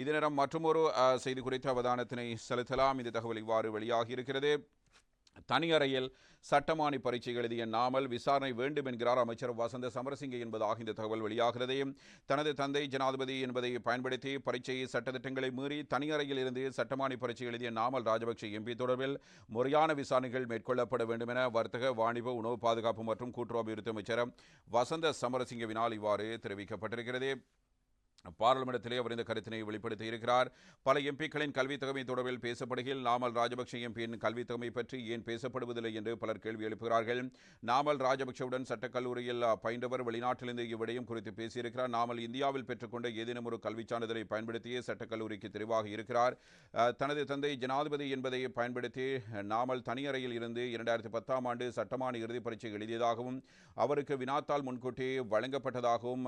இதே நேரம் மற்றொரு செய்தி குறித்த அவதானத்தினை செலுத்தலாம். இந்த தகவல் இவ்வாறு வெளியாகியிருக்கிறது. தனியறையில் சட்டமானி பரீட்சை எழுதிய நாமல் விசாரணை வேண்டும் என்கிறார் அமைச்சர் வசந்த சமரசிங்க என்பதாக இந்த தகவல் வெளியாகிறது. தனது தந்தை ஜனாதிபதி என்பதை பயன்படுத்தி பரீட்சை சட்டத்திட்டங்களை மீறி தனியறையில் இருந்து சட்டமானி பரீட்சை எழுதிய நாமல் ராஜபக்சே எம்பி தொடர்பில் முறையான விசாரணைகள் மேற்கொள்ளப்பட வேண்டும் என வர்த்தக வாணிப உணவு பாதுகாப்பு மற்றும் கூட்டுறவு அபிவிருத்தி அமைச்சர் வசந்த சமரசிங்கவினால் இவ்வாறு தெரிவிக்கப்பட்டிருக்கிறது. பாராளுமன்றத்திலே அவர் இந்த கருத்தினை வெளிப்படுத்தி இருக்கிறார். பல எம்பிக்களின் கல்வித் தொகை தொடர்பில் பேசப்படுகையில் நாமல் ராஜபக்ஷ எம்பியின் கல்வித் தொகை பற்றி ஏன் பேசப்படுவதில்லை என்று பலர் கேள்வி எழுப்புகிறார்கள். நாமல் ராஜபக்ஷவுடன் சட்டக்கல்லூரியில் பயின்றவர் வெளிநாட்டிலிருந்து இவ்விடயம் குறித்து பேசியிருக்கிறார். நாமல் இந்தியாவில் பெற்றுக்கொண்ட ஏதேனும் ஒரு கல்விச் சான்றிதழை பயன்படுத்தியே சட்டக்கல்லூரிக்கு தெரிவாக இருக்கிறார். தனது தந்தை ஜனாதிபதி என்பதை பயன்படுத்தி நாமல் தனியறையில் இருந்து இரண்டாயிரத்தி பத்தாம் ஆண்டு சட்டமான இறுதிப் பரீட்சை எழுதியதாகவும் அவருக்கு வினாத்தாள் முன்கூட்டி வழங்கப்பட்டதாகவும்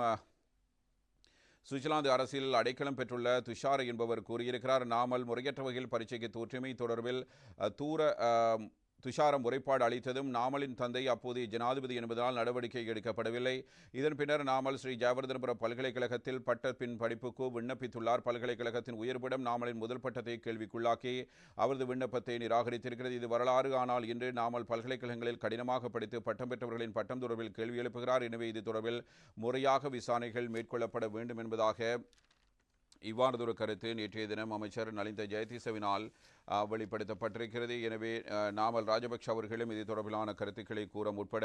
சுவிட்சர்லாந்து அரசில் அடைக்கலம் பெற்றுள்ள துஷார் என்பவர் கூறியிருக்கிறார். நாமல் முறையற்ற வகையில் பரீட்சைக்கு தோற்றுமை தொடர்பில் தூர துஷாரம் முறைப்பாடு அளித்ததும் நாமலின் தந்தை அப்போதைய ஜனாதிபதி என்பதால் நடவடிக்கை எடுக்கப்படவில்லை. இதன் பின்னர் நாமல் ஸ்ரீ ஜெயவர்தனபுர பல்கலைக்கழகத்தில் பட்ட பின் படிப்புக்கு விண்ணப்பித்துள்ளார். பல்கலைக்கழகத்தின் உயர்விடம் நாமலின் முதல் பட்டத்தை கேள்விக்குள்ளாக்கி அவரது விண்ணப்பத்தை நிராகரித்திருக்கிறது. இது வரலாறு. ஆனால் இன்று நாமல் பல்கலைக்கழகங்களில் கடினமாக படித்து பட்டம் பெற்றவர்களின் பட்டம் தொடர்பில் கேள்வி எழுப்புகிறார். எனவே இது தொடர்பில் முறையாக விசாரணைகள் மேற்கொள்ளப்பட வேண்டும் என்பதாக இவ்வாறதொரு கருத்து நேற்றைய தினம் அமைச்சர் நலிந்த ஜெயதீசவினால் வெளிப்படுத்தப்பட்டிருக்கிறது. எனவே நாமல் ராஜபக்ஷ அவர்களும் இது தொடர்பிலான கருத்துக்களை கூற முற்பட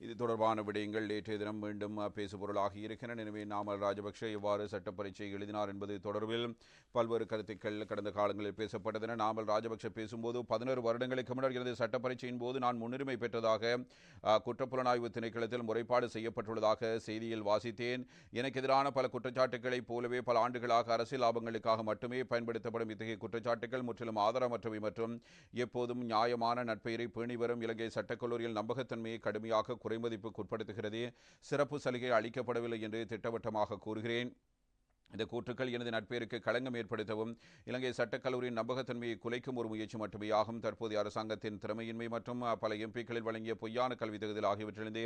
இது தொடர்பான விடயங்கள் நேற்றைய தினம் மீண்டும் ஆ, பேசுபொருளாகி இருக்கின்றன. எனவே நாமல் ராஜபக்ஷ எவ்வாறு சட்ட பரீட்சை எழுதினார் என்பது தொடர்பில் பல்வேறு கருத்துக்கள் கடந்த காலங்களில் பேசப்பட்டதென நாமல் ராஜபக்ஷ பேசும்போது பதினோரு வருடங்களுக்கு முன்னர் எனது சட்ட பரீட்சையின் போது நான் முன்னுரிமை பெற்றதாக குற்றப்புலனாய்வு திணைக்களத்தில் முறைப்பாடு செய்யப்பட்டுள்ளதாக செய்தியில் வாசித்தேன். எனக்கு எதிரான பல குற்றச்சாட்டுகளைப் போலவே பல ஆண்டுகளாக அரசியல் லாபங்களுக்காக மட்டுமே பயன்படுத்தப்படும் இத்தகைய குற்றச்சாட்டுகள் முற்றிலும் ஆதாரமற்றவை மற்றும் எப்போதும் நியாயமான நட்பெயரை பேணி வரும் இலங்கை சட்டக்கல்லூரியில் நம்பகத்தன்மையை கடுமையாக குறைமதிப்புக்கு உட்படுத்துகிறது சிறப்பு சலுகை அளிக்கப்படவில்லை என்று திட்டவட்டமாக கூறுகிறேன். இந்த கூற்றுக்கள் எனது நட்பேருக்கு களங்கம் ஏற்படுத்தவும் இலங்கை சட்டக்கல்லூரியின் நம்பகத்தன்மையை குலைக்கும் ஒரு முயற்சி மட்டுமே ஆகும். தற்போதைய அரசாங்கத்தின் திறமையின்மை மற்றும் பல எம்பிக்களில் வழங்கிய பொய்யான கல்வி தகுதல் ஆகியவற்றிலிருந்தே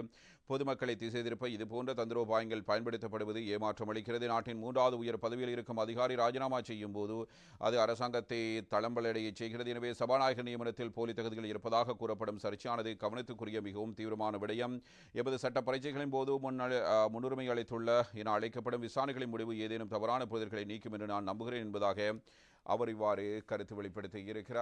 பொதுமக்களை திசை திருப்ப இதுபோன்ற தந்திரோபாயங்கள் பயன்படுத்தப்படுவது ஏமாற்றம் அளிக்கிறது. நாட்டின் மூன்றாவது உயர் பதவியில் இருக்கும் அதிகாரி ராஜினாமா செய்யும் போது அது அரசாங்கத்தை தளம்பலடைய செய்கிறது. எனவே சபாநாயகர் நியமனத்தில் போலி தகுதிகள் இருப்பதாக கூறப்படும் சர்ச்சையானது கவனத்துக்குரிய மிகவும் தீவிரமான விடயம். எமது சட்ட பரீட்சைகளின் போது முன்னுரிமை அளித்துள்ள என அழைக்கப்படும் விசாரணைகளின் முடிவு ஏதேனும் தவறான புதிர்களை நீக்கும் என்று நான் நம்புகிறேன் என்பதாக அவர் இவ்வாறு கருத்து வெளிப்படுத்தி இருக்கிறார்.